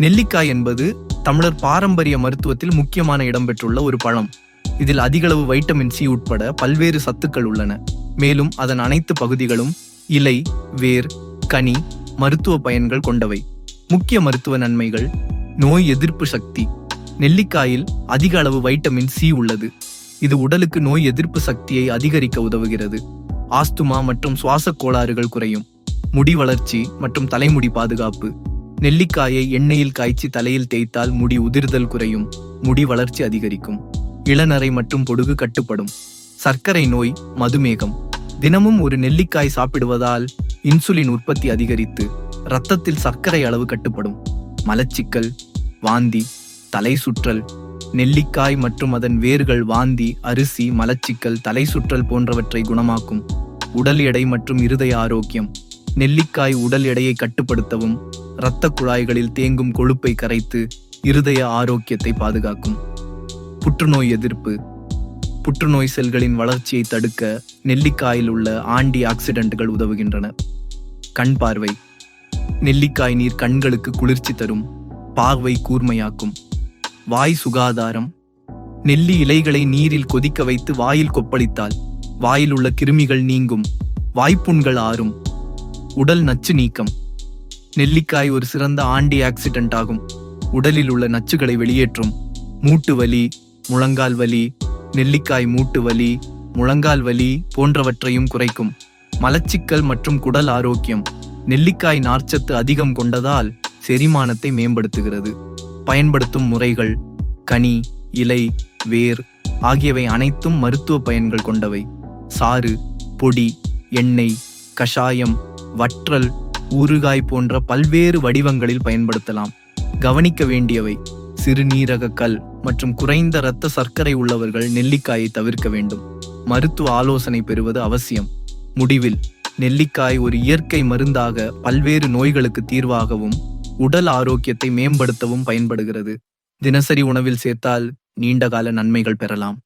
நெல்லிக்காய் என்பது தமிழர் பாரம்பரிய மருத்துவத்தில் முக்கியமான இடம் பெற்றுள்ள ஒரு பழம். இதில் அதிகளவு வைட்டமின் சி உட்பட பல்வேறு சத்துக்கள் உள்ளன. மேலும் அதன் அனைத்து பகுதிகளும் இலை வேர் கனி மருத்துவ பயன்கள் கொண்டவை. முக்கிய மருத்துவ நன்மைகள் நோய் எதிர்ப்பு சக்தி. நெல்லிக்காயில் அதிக அளவு வைட்டமின் சி உள்ளது. இது உடலுக்கு நோய் எதிர்ப்பு சக்தியை அதிகரிக்க உதவுகிறது. ஆஸ்துமா மற்றும் சுவாசக் கோளாறுகள் குறையும். முடி வளர்ச்சி மற்றும் தலைமுடி பாதுகாப்பு. நெல்லிக்காயை எண்ணெயில் காய்ச்சி தலையில் தேய்த்தால் முடி உதிர்தல் குறையும் முடி வளர்ச்சி அதிகரிக்கும். இளநரை மற்றும் பொடுகு கட்டுப்படும். சர்க்கரை நோய் மதுமேகம். தினமும் ஒரு நெல்லிக்காய் சாப்பிடுவதால் இன்சுலின் உற்பத்தி அதிகரித்து இரத்தத்தில் சர்க்கரை அளவு கட்டுப்படும். மலச்சிக்கல் வாந்தி தலை சுற்றல் நெல்லிக்காய் மற்றும் அதன் வேர்கள் வாந்தி அரிசி மலச்சிக்கல் தலை சுற்றல் போன்றவற்றை குணமாக்கும். உடல் எடை மற்றும் இருதய ஆரோக்கியம். நெல்லிக்காய் உடல் எடையை கட்டுப்படுத்தவும் இரத்த குழாய்களில் தேங்கும் கொழுப்பை கரைத்து இருதய ஆரோக்கியத்தை பாதுகாக்கும். புற்றுநோய் எதிர்ப்பு. புற்றுநோய் செல்களின் வளர்ச்சியை தடுக்க நெல்லிக்காயில் உள்ள ஆண்டி ஆக்சிடென்ட்கள் உதவுகின்றன. கண் பார்வை. நெல்லிக்காய் நீர் கண்களுக்கு குளிர்ச்சி தரும் பார்வை கூர்மையாக்கும். வாய் சுகாதாரம். நெல்லி இலைகளை நீரில் கொதிக்க வைத்து வாயில் கொப்பளித்தால் வாயில் உள்ள கிருமிகள் நீங்கும் வாய்ப்புண்கள் ஆறும். உடல் நச்சு நீக்கம். நெல்லிக்காய் ஒரு சிறந்த ஆண்டி ஆக்சிடென்ட் ஆகும். உடலில் உள்ள நச்சுகளை வெளியேற்றும். மூட்டு வலி முழங்கால் வலி நெல்லிக்காய் மூட்டு வலி முழங்கால் வலி போன்றவற்றையும் குறைக்கும். மலச்சிக்கல் மற்றும் குடல் ஆரோக்கியம். நெல்லிக்காய் நார்ச்சத்து அதிகம் கொண்டதால் செரிமானத்தை மேம்படுத்துகிறது. பயன்படுத்தும் முறைகள் கனி இலை வேர் ஆகியவை அனைத்தும் மருத்துவ பயன்கள் கொண்டவை. சாறு பொடி எண்ணெய் கஷாயம் வற்றல் ஊறுகாய் போன்ற பல்வேறு வடிவங்களில் பயன்படுத்தலாம். கவனிக்க வேண்டியவை சிறுநீரக கல் மற்றும் குறைந்த இரத்த சர்க்கரை உள்ளவர்கள் நெல்லிக்காயை தவிர்க்க வேண்டும். மருத்துவ ஆலோசனை பெறுவது அவசியம். முடிவில் நெல்லிக்காய் ஒரு இயற்கை மருந்தாக பல்வேறு நோய்களுக்கு தீர்வாகவும் உடல் ஆரோக்கியத்தை மேம்படுத்தவும் பயன்படுகிறது. தினசரி உணவில் சேர்த்தால் நீண்டகால நன்மைகள் பெறலாம்.